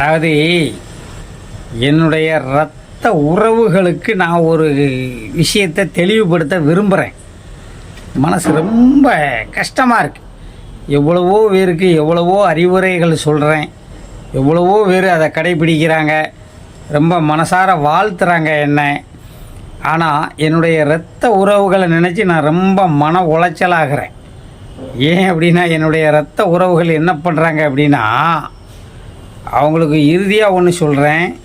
அதாவது என்னுடைய இரத்த உறவுகளுக்கு நான் ஒரு விஷயத்தை தெளிவுபடுத்த விரும்புகிறேன் மனசு ரொம்ப கஷ்டமாக இருக்குது எவ்வளவோ பேருக்கு எவ்வளவோ அறிவுரைகள் சொல்கிறேன் எவ்வளவோ பேர் அதை கடைபிடிக்கிறாங்க. ரொம்ப மனசார வாழ்த்துறாங்க என்ன. ஆனால் என்னுடைய இரத்த உறவுகளை நினச்சி நான் ரொம்ப மன உளைச்சலாகிறேன். ஏன் அப்படின்னா என்னுடைய இரத்த உறவுகள் என்ன பண்ணுறாங்க அப்படின்னா அவங்களுக்கு இறுதியாக ஒன்று சொல்கிறேன்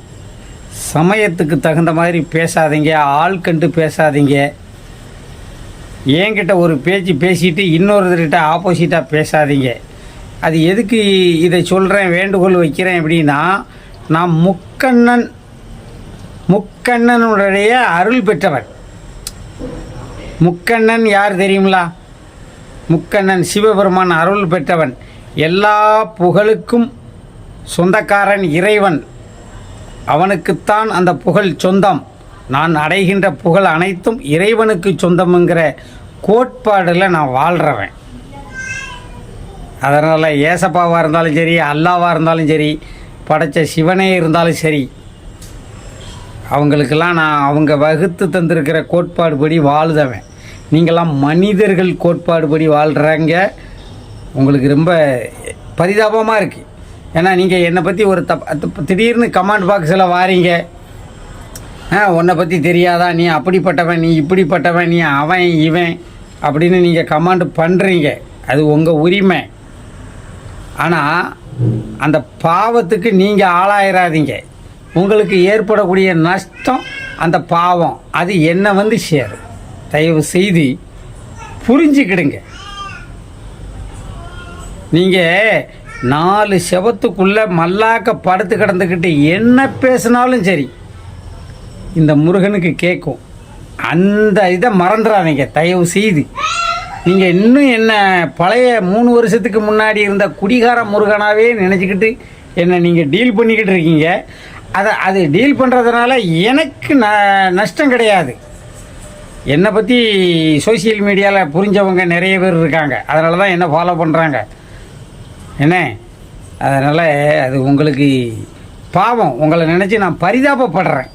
சமயத்துக்கு தகுந்த மாதிரி பேசாதீங்க ஆள் கண்டு பேசாதீங்க. என்கிட்ட ஒரு பேச்சு பேசிட்டு இன்னொருத்தர்கிட்ட ஆப்போசிட்டாக பேசாதீங்க. அது எதுக்கு இதை சொல்கிறேன் வேண்டுகோள் வைக்கிறேன் அப்படின்னா நான் முக்கண்ணன் முக்கண்ணனுடைய அருள் பெற்றவன். முக்கண்ணன் யார் தெரியுங்களா? முக்கண்ணன் சிவபெருமான் அருள் பெற்றவன். எல்லா புகழுக்கும் சொந்தக்காரன் இறைவன். அவனுக்குத்தான் அந்த புகழ் சொந்தம். நான் அடைகின்ற புகழ் அனைத்தும் இறைவனுக்கு சொந்தம்ங்கிற கோட்பாடில் நான் வாழ்கிறவன் அதனால் ஏசப்பாவாக இருந்தாலும் சரி அல்லாவாக இருந்தாலும் சரி படைச்ச சிவனே இருந்தாலும் சரி அவங்களுக்கெல்லாம் நான் அவங்க வகுத்து தந்திருக்கிற கோட்பாடு படி வாழுதவன். நீங்களாம் மனிதர்கள் கோட்பாடு படி வாழ்கிறாங்க உங்களுக்கு ரொம்ப பரிதாபமாக இருக்குது ஏன்னா நீங்கள் என்னை பற்றி ஒரு தப் திடீர்னு கமாண்ட் பாக்ஸில் வாரீங்க. ஆ உன்னை பற்றி தெரியாதா? நீ அப்படிப்பட்டவன் நீ இப்படிப்பட்டவன் நீ அவன் இவன் அப்படின்னு நீங்கள் கமாண்ட் பண்ணுறீங்க அது உங்கள் உரிமை. ஆனால் அந்த பாவத்துக்கு நீங்கள் ஆளாயிராதீங்க. உங்களுக்கு ஏற்படக்கூடிய நஷ்டம் அந்த பாவம். அது என்ன வந்து சேரும். தயவு செய்து புரிஞ்சுக்கிடுங்க. நீங்கள் நாலு செவத்துக்குள்ளே மல்லாக்க படுத்து கிடந்துக்கிட்டு என்ன பேசினாலும் சரி இந்த முருகனுக்கு கேட்கும் அந்த இதை மறந்துடாதீங்க தயவு செய்து. நீங்கள் இன்னும் என்ன பழைய மூணு வருஷத்துக்கு முன்னாடி இருந்த குடிகார முருகனாகவே நினச்சிக்கிட்டு என்னை நீங்கள் டீல் பண்ணிக்கிட்டு இருக்கீங்க. அதை அது டீல் பண்ணுறதுனால எனக்கு ந நஷ்டம் கிடையாது. என்னை பற்றி சோஷியல் மீடியாவில் புரிஞ்சவங்க நிறைய பேர் இருக்காங்க. அதனால தான் என்ன ஃபாலோ பண்ணுறாங்க என்ன? அதனால் அது உங்களுக்கு பாவம். உங்களை நினச்சி நான் பரிதாபப்படுறேன்.